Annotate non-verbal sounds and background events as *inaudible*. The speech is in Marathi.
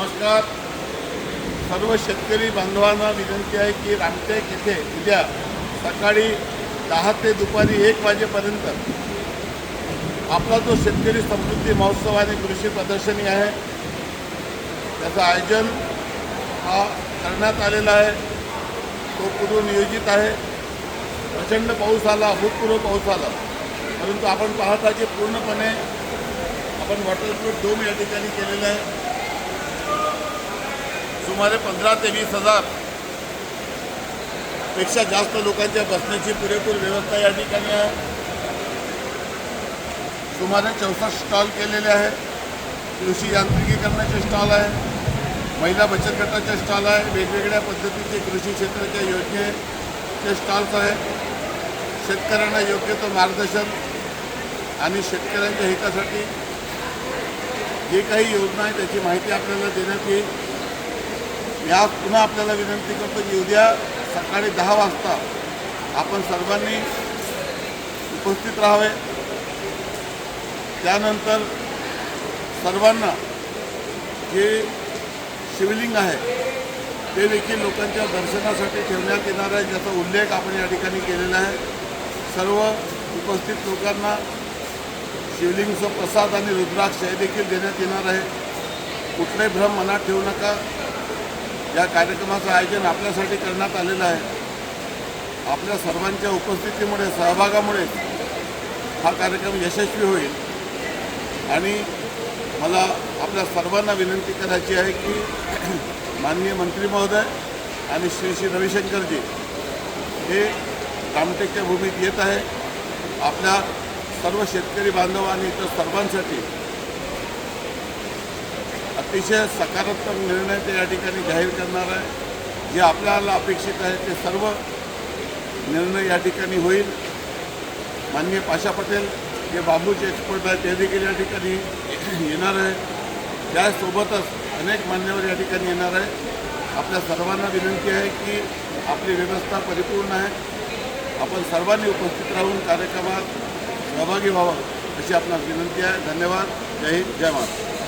नमस्कार. सर्व शेतकरी बांधवांना विनंती आहे की रामटेक येथे उद्या सकाळी दहा ते दुपारी एक वाजेपर्यंत आपला जो शेतकरी समृद्धी महोत्सव आणि कृषी प्रदर्शनी आहे त्याचं आयोजन हा करण्यात आलेला आहे. तो पूर्वनियोजित आहे. प्रचंड पाऊस आला भूतपूर्व पाऊस आला. परंतु आपण पाहता की पूर्णपणे आपण वॉटरप्रूफ डोम या ठिकाणी केलेलं आहे. सुमारे पंधरा ते वीस हजारपेक्षा जास्त लोकांच्या बसण्याची पुरेपूर व्यवस्था या ठिकाणी आहे. सुमारे चौसष्ट स्टॉल केलेले आहेत. कृषी यांत्रिकीकरणाचे स्टॉल आहे. महिला बचत गटाचे स्टॉल आहे. वेगवेगळ्या पद्धतीचे कृषी क्षेत्राच्या योजनेचे स्टॉल्स आहेत. शेतकऱ्यांना योग्य तो मार्गदर्शन आणि शेतकऱ्यांच्या हितासाठी जे काही योजना आहे त्याची माहिती आपल्याला देण्यात येईल. मी आज पुन्हा आपल्याला विनंती करतो की उद्या सकाळी दहा वाजता आपण सर्वांनी उपस्थित राहावे. त्यानंतर सर्वांना जे शिवलिंग आहे ते देखील लोकांच्या दर्शनासाठी ठेवण्यात येणार आहे ज्याचा उल्लेख आपण या ठिकाणी केलेला आहे. सर्व उपस्थित लोकांना शिवलिंगचं प्रसाद आणि रुद्राक्ष हे देखील देण्यात येणार आहे. कुठलाही भ्रम मनात ठेवू नका. या कार्यक्रमाचं आयोजन आपल्यासाठी करण्यात आलेलं आहे. आपल्या सर्वांच्या उपस्थितीमुळे सहभागामुळे हा कार्यक्रम यशस्वी होईल. आणि मला आपल्या सर्वांना विनंती करायची आहे की *clears throat* माननीय मंत्री महोदय आणि श्री श्री रविशंकरजी हे कामटेकच्या भूमीत येत आहे आपल्या सर्व शेतकरी बांधव आणि इतर सर्वांसाठी अतिशय सकारात्मक निर्णय ते या ठिकाणी जाहीर करणार आहे. जे आपल्याला अपेक्षित आहे ते सर्व निर्णय या ठिकाणी होईल. माननीय पाशा पटेल जे बांबूचे एक्सपर्ट आहेत ते देखील या ठिकाणी येणार आहे. त्यासोबतच अनेक मान्यवर या ठिकाणी येणार आहे आपल्या सर्वांना विनंती आहे की आपली व्यवस्था परिपूर्ण आहे. आपण सर्वांनी उपस्थित राहून कार्यक्रमात सहभागी व्हावं अशी आपणास विनंती आहे. धन्यवाद. जय हिंद. जय महाराष्ट्र.